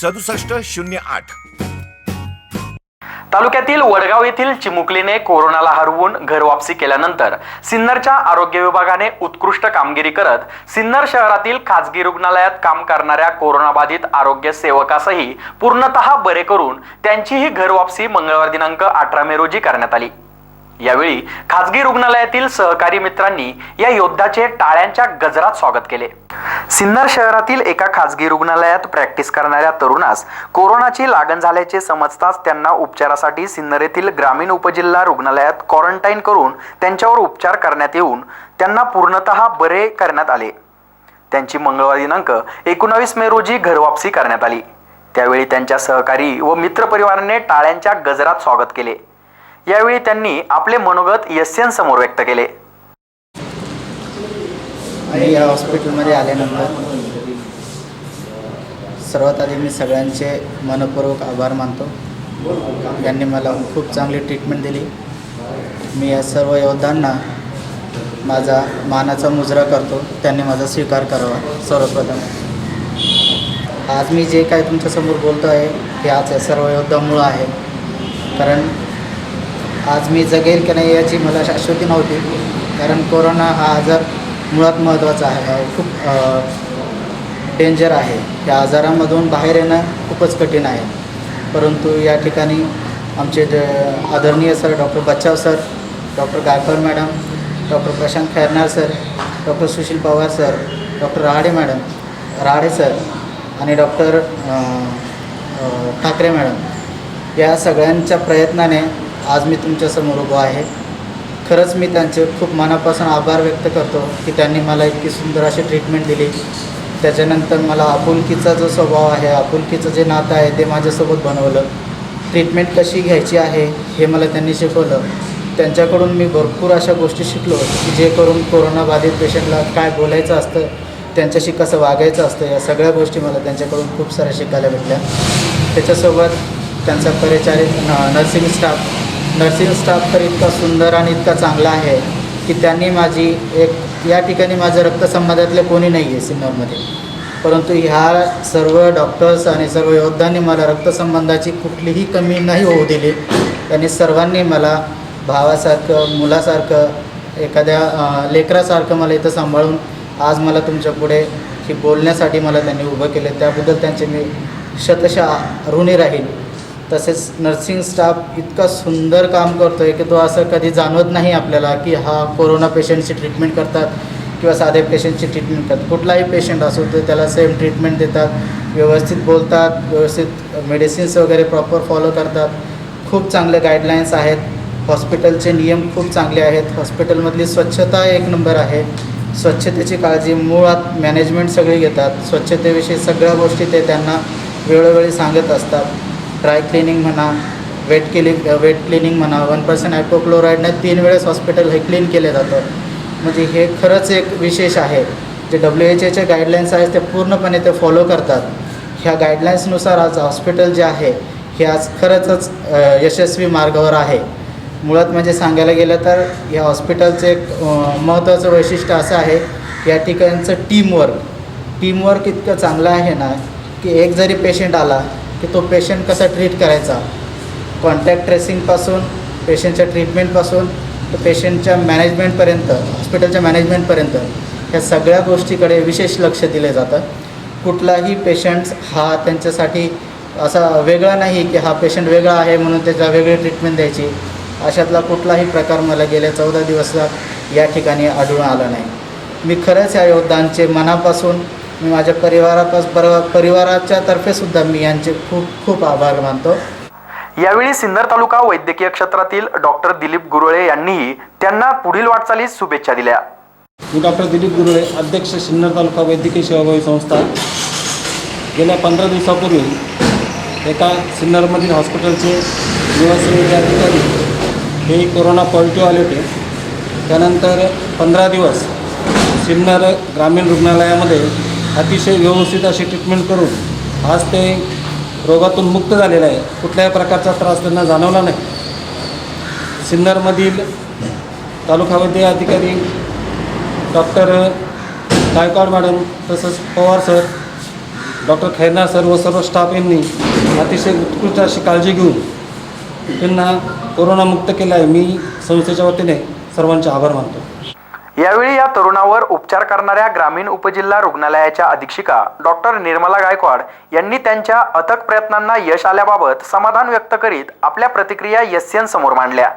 सदुसष्ट शून्य आठ. तालुक्यातील वडगाव येथील चिमुकलीने कोरोनाला हरवून घरवापसी केल्यानंतर सिन्नरच्या आरोग्य विभागाने उत्कृष्ट कामगिरी करत सिन्नर शहरातील खासगी रुग्णालयात काम करणाऱ्या कोरोनाबाधित आरोग्य सेवकासही पूर्णतः बरे करून त्यांचीही घरवापसी मंगळवार दिनांक अठरा मे रोजी करण्यात आली. यावेळी खाजगी रुग्णालयातील सहकारी मित्रांनी या योद्ध्याचे टाळ्यांच्या गजरात स्वागत केले. सिन्नर शहरातील एका खासगी रुग्णालयात प्रॅक्टिस करणाऱ्या तरुणास कोरोनाची लागण झाल्याचे समजताच त्यांना उपचारासाठी सिन्नर येथील ग्रामीण उपजिल्हा रुग्णालयात क्वारंटाईन करून त्यांच्यावर उपचार करण्यात येऊन त्यांना पूर्णतः बरे करण्यात आले. त्यांची मंगळवार दिनांक एकोणावीस मे रोजी घरवापसी करण्यात आली. त्यावेळी त्यांच्या सहकारी व मित्रपरिवाराने टाळ्यांच्या गजरात स्वागत केले. यावेळी त्यांनी आपले मनोगत यस्यन समोर व्यक्त केले. मी या हॉस्पिटलमध्ये आल्यानंतर सर्वात आधी मी सगळ्यांचे मनपूर्वक आभार मानतो. यांनी मला खूप चांगली ट्रीटमेंट दिली. मी या सर्व योद्धांना माझा मानाचा मुजरा करतो. त्यांनी माझा स्वीकार करावा सर्वप्रथम. आज मी जे काय तुमच्यासमोर बोलतो आहे हे आज या सर्व योद्धामुळं आहे. कारण आज मी जगेल की नाही याची मला शाश्वती नव्हती. कारण कोरोना हा आजार मुळात महत्त्वाचं आहे. खूप डेंजर आहे. या आजारामधून बाहेर येणं खूपच कठीण आहे. परंतु या ठिकाणी आमचे ज आदरणीय sir doctor Bachchav sir doctor Gaikwad madam doctor Prashant Khairnar sir doctor Sushil Pawar sir doctor Rahade madam Rahade sir आणि डॉक्टर ठाकरे मॅडम या सगळ्यांच्या प्रयत्नाने आज मी तुमच्यासमोर उभा आहे. खरंच मी त्यांचे खूप मनापासून आभार व्यक्त करतो की त्यांनी मला इतकी सुंदर अशी ट्रीटमेंट दिली. त्याच्यानंतर मला आपुलकीचा जो स्वभाव आहे आपुलकीचं जे नातं आहे ते माझ्यासोबत बनवलं. ट्रीटमेंट कशी घ्यायची आहे हे मला त्यांनी शिकवलं. त्यांच्याकडून मी भरपूर अशा गोष्टी शिकलो की जे करून कोरोनाबाधित पेशंटला काय बोलायचं असतं त्यांच्याशी कसं वागायचं असतं या सगळ्या गोष्टी मला त्यांच्याकडून खूप साऱ्या शिकायला भेटल्या. त्याच्यासोबत त्यांचा परिचारित न नर्सिंग स्टाफ नर्सिंग स्टाफ तर इतका सुंदर आणि इतका चांगला आहे की त्यांनी माझी एक या ठिकाणी माझं रक्तसंबंधातले कोणी नाही आहे सिन्नरमध्ये. परंतु ह्या सर्व डॉक्टर्स आणि सर्व योद्धांनी मला रक्तसंबंधाची कुठलीही कमी नाही होऊ दिली. त्यांनी सर्वांनी मला भावासारखं मुलासारखं एखाद्या लेकरासारखं मला इथं सांभाळून आज मला तुमच्यापुढे की बोलण्यासाठी मला त्यांनी उभं केलं. त्याबद्दल त्यांचे मी शतशः ऋणी राहील तसेच नर्सिंग स्टाफ इतका सुंदर काम करतो आहे की तो असं कधी जाणवत नाही आपल्याला की हा कोरोना पेशंटची ट्रीटमेंट करतात किंवा साध्या पेशंटची ट्रीटमेंट करतात. कुठलाही पेशंट असो ते त्याला सेम ट्रीटमेंट देतात व्यवस्थित बोलतात व्यवस्थित मेडिसिन्स वगैरे प्रॉपर फॉलो करतात. खूप चांगले गाईडलाईन्स आहेत. हॉस्पिटलचे नियम खूप चांगले आहेत. हॉस्पिटलमधली स्वच्छता एक नंबर आहे. स्वच्छतेची काळजी मुळात मॅनेजमेंट सगळी घेतात. स्वच्छतेविषयी सगळ्या गोष्टी ते त्यांना वेळोवेळी सांगत असतात. ड्राय क्लिनिंग म्हणा वेट क्लिनिंग वेट क्लिनिंग म्हणा वन पर्सेंट हायपोक्लोराईडनं तीन वेळेस हॉस्पिटल हे क्लीन केले जातं म्हणजे हे खरंच एक विशेष आहे. जे डब्ल्यू एच एचे गाईडलाईन्स आहेत ते पूर्णपणे ते फॉलो करतात. ह्या गाईडलाईन्सनुसार आज हॉस्पिटल जे आहे हे आज खरंचच यशस्वी मार्गावर आहे. मुळात म्हणजे सांगायला गेलं तर या हॉस्पिटलचं एक महत्त्वाचं वैशिष्ट्य असं आहे या ठिकाणचं टीमवर्क टीमवर्क इतकं चांगलं आहे ना की एक जरी पेशंट आला की तो पेशंट कसा ट्रीट करायचा? कॉन्टॅक्ट ट्रेसिंगपासून पेशंटच्या ट्रीटमेंटपासून तर पेशंटच्या मॅनेजमेंटपर्यंत हॉस्पिटलच्या मॅनेजमेंटपर्यंत ह्या सगळ्या गोष्टीकडे विशेष लक्ष दिले जातं. कुठलाही पेशंट्स हा त्यांच्यासाठी असा वेगळा नाही की हा पेशंट वेगळा आहे म्हणून त्याच्या वेगळी ट्रीटमेंट द्यायची. अशातला कुठलाही प्रकार मला गेल्या चौदा दिवसात या ठिकाणी आढळून आला नाही. मी खरंच या योद्धांचे मनापासून मी माझ्या परिवारापास पर परिवाराच्या तर्फे सुद्धा मी यांचे खूप खूप आभार मानतो. यावेळी सिन्नर तालुका वैद्यकीय क्षेत्रातील डॉक्टर दिलीप गुरुळे यांनीही त्यांना पुढील वाटचालीस शुभेच्छा दिल्या. मी डॉक्टर दिलीप गुरुळे अध्यक्ष सिन्नर तालुका वैद्यकीय सेवाभावी संस्था. गेल्या पंधरा दिवसापूर्वी एका सिन्नरमधील हॉस्पिटलचे निवासी अधिकारी हे कोरोना पॉझिटिव्ह आले होते. त्यानंतर पंधरा दिवस सिन्नर ग्रामीण रुग्णालयामध्ये अतिशय व्यवस्थित अशी ट्रीटमेंट करून आज ते रोगातून मुक्त झालेलं आहे. कुठल्याही प्रकारचा त्रास त्यांना जाणवला नाही. सिन्नरमधील तालुका वैद्य अधिकारी डॉक्टर गायकवाड मॅडम तसंच Pawar sir doctor Khairnar sir व सर्व स्टाफ यांनी अतिशय उत्कृष्ट अशी काळजी घेऊन त्यांना कोरोनामुक्त केलं आहे. मी संस्थेच्या वतीने सर्वांचे आभार मानतो. यावेळी या तरुणावर उपचार करणाऱ्या ग्रामीण उपजिल्हा रुग्णालयाच्या अधीक्षिका डॉक्टर निर्मला गायकवाड यांनी त्यांच्या अथक प्रयत्नांना यश आल्याबाबत समाधान व्यक्त करीत आपल्या प्रतिक्रिया एस एन समोर मांडल्या.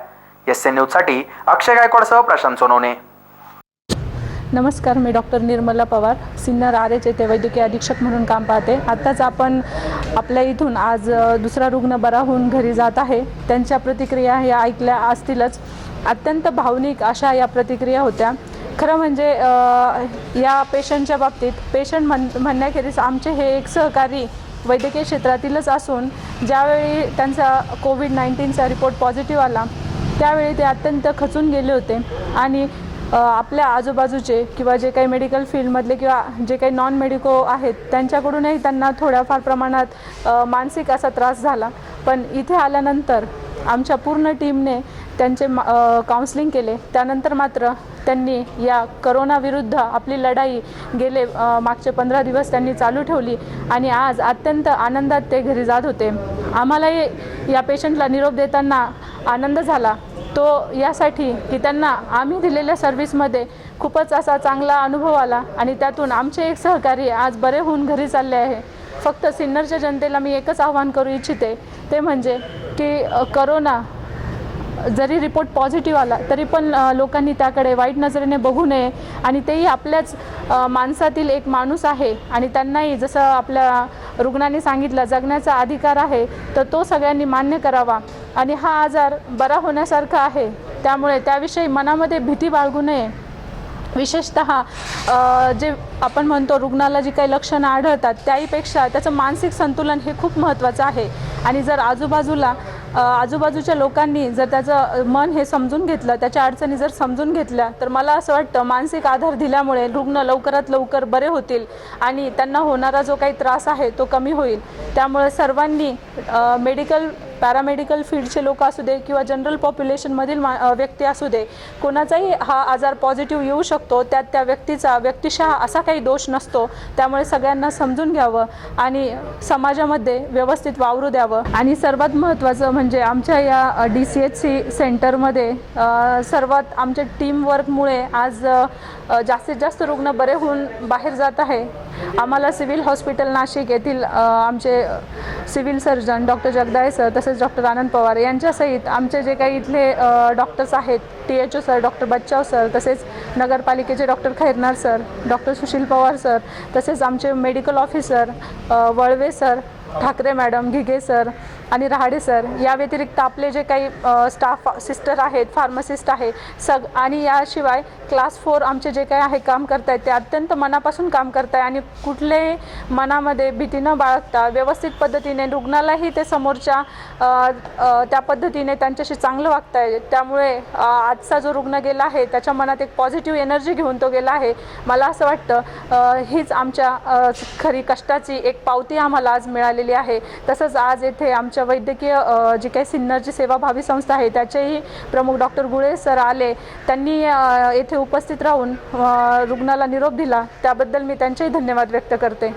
एस एन न्यूजसाठी अक्षय गायकवाडसह प्रशांत सोनवणे. नमस्कार मी doctor Nirmala Pawar Sinnar R H येथे वैद्यकीय अधीक्षक म्हणून काम पाहते. आत्ताच आपण आपल्या इथून आज दुसरा रुग्ण बरा होऊन घरी जात आहे. त्यांच्या प्रतिक्रिया ह्या ऐकल्या असतीलच. अत्यंत भावनिक अशा या प्रतिक्रिया होत्या. खरं म्हणजे या पेशंटच्या बाबतीत पेशंट म्हण म्हणण्याखेरीज आमचे हे एक सहकारी वैद्यकीय क्षेत्रातीलच असून ज्यावेळी त्यांचा कोविड नाईन्टीनचा रिपोर्ट पॉझिटिव्ह आला त्यावेळी ते अत्यंत खचून गेले होते. आणि आपल्या आजूबाजूचे किंवा जे काही मेडिकल फील्डमधले किंवा जे काही नॉन मेडिको आहेत त्यांच्याकडूनही त्यांना थोड्याफार प्रमाणात मानसिक असा त्रास झाला. पण इथे आल्यानंतर आमच्या पूर्ण टीमने त्यांचे काउन्सलिंग केले. त्यानंतर मात्र त्यांनी या करोनाविरुद्ध आपली लढाई गेले मागचे पंधरा दिवस त्यांनी चालू ठेवली आणि आज अत्यंत आनंदात ते घरी जात होते. आम्हालाही या पेशंटला निरोप देताना आनंद झाला. तो यासाठी की त्यांना आम्ही दिलेल्या सर्व्हिसमध्ये खूपच असा चांगला अनुभव आला आणि त्यातून आमचे एक सहकारी आज बरे होऊन घरी चालले आहे. फक्त सिन्नरच्या जनतेला मी एकच आव्हान करू इच्छिते ते म्हणजे की करोना जरी रिपोर्ट पॉझिटिव्ह आला तरी पण लोकांनी त्याकडे वाईट नजरेने बघू नये. आणि तेही आपल्याच माणसातील एक माणूस आहे. आणि त्यांनाही जसं आपल्या रुग्णांनी सांगितलं जगण्याचा अधिकार आहे तर तो सगळ्यांनी मान्य करावा. आणि हा आजार बरा होण्यासारखा आहे. त्यामुळे त्याविषयी मनामध्ये भीती बाळगू नये. विशेषत जे आपण म्हणतो रुग्णाला जी काही लक्षणं आढळतात त्याहीपेक्षा त्याचं मानसिक संतुलन हे खूप महत्त्वाचं आहे. आणि जर आजूबाजूला आजूबाजूच्या लोकांनी जर त्याचं मन हे समजून घेतलं त्याच्या अडचणी जर समजून घेतल्या तर मला असं वाटतं मानसिक आधार दिल्यामुळे रुग्ण लवकरात लवकर बरे होतील आणि त्यांना होणारा जो काही त्रास आहे तो कमी होईल. त्यामुळे सर्वांनी मेडिकल पॅरामेडिकल फील्डचे लोक असू दे किंवा जनरल पॉप्युलेशनमधील मा व्यक्ती असू दे कोणाचाही हा आजार पॉझिटिव्ह येऊ शकतो त्यात त्या व्यक्तीचा व्यक्तिशः असा काही दोष नसतो त्यामुळे सगळ्यांना समजून घ्यावं आणि समाजामध्ये व्यवस्थित वावरू द्यावं. आणि सर्वात महत्त्वाचं म्हणजे आमच्या या डी सी एच सी सेंटरमध्ये सर्वात आमच्या टीमवर्कमुळे आज जास्तीत जास्त रुग्ण बरे होऊन बाहेर जात आहे. म्हणजे आम्हाला सिव्हिल हॉस्पिटल नाशिक येथील आमचे civil surgeon doctor Jagday sir तसेच डॉक्टर आनंद पवार यांच्यासहित आमचे जे काही इथले डॉक्टर्स आहेत T H O sir doctor Bachchav sir तसेच नगरपालिकेचे doctor Khairnar sir doctor Sushil Pawar sir तसेच आमचे medical officer Valve sir Thakre madam Ghige sir आणि रहाडे सर या व्यतिरिक्त आपले जे काही स्टाफ सिस्टर आहेत फार्मसिस्ट आहे सग आणि याशिवाय क्लास फोर आमचे जे काही आहे काम करतायत ते अत्यंत मनापासून काम करताय आणि कुठलेही मनामध्ये भीती न बाळगता व्यवस्थित पद्धतीने रुग्णालाही ते समोरच्या त्या पद्धतीने त्यांच्याशी चांगलं वागताय. त्यामुळे आजचा जो रुग्ण गेला आहे त्याच्या मनात एक पॉझिटिव्ह एनर्जी घेऊन तो गेला आहे. मला असं वाटतं हीच आमच्या खरी कष्टाची एक पावती आम्हाला आज मिळालेली आहे. तसंच आज येथे आमच्या वैद्यकीय जी काही सिन्नरची सेवाभावी संस्था आहे त्याचेही प्रमुख डॉक्टर गुळे सर आले. त्यांनी येथे उपस्थित राहून रुग्णाला निरोप दिला. त्याबद्दल मी त्यांचेही धन्यवाद व्यक्त करते.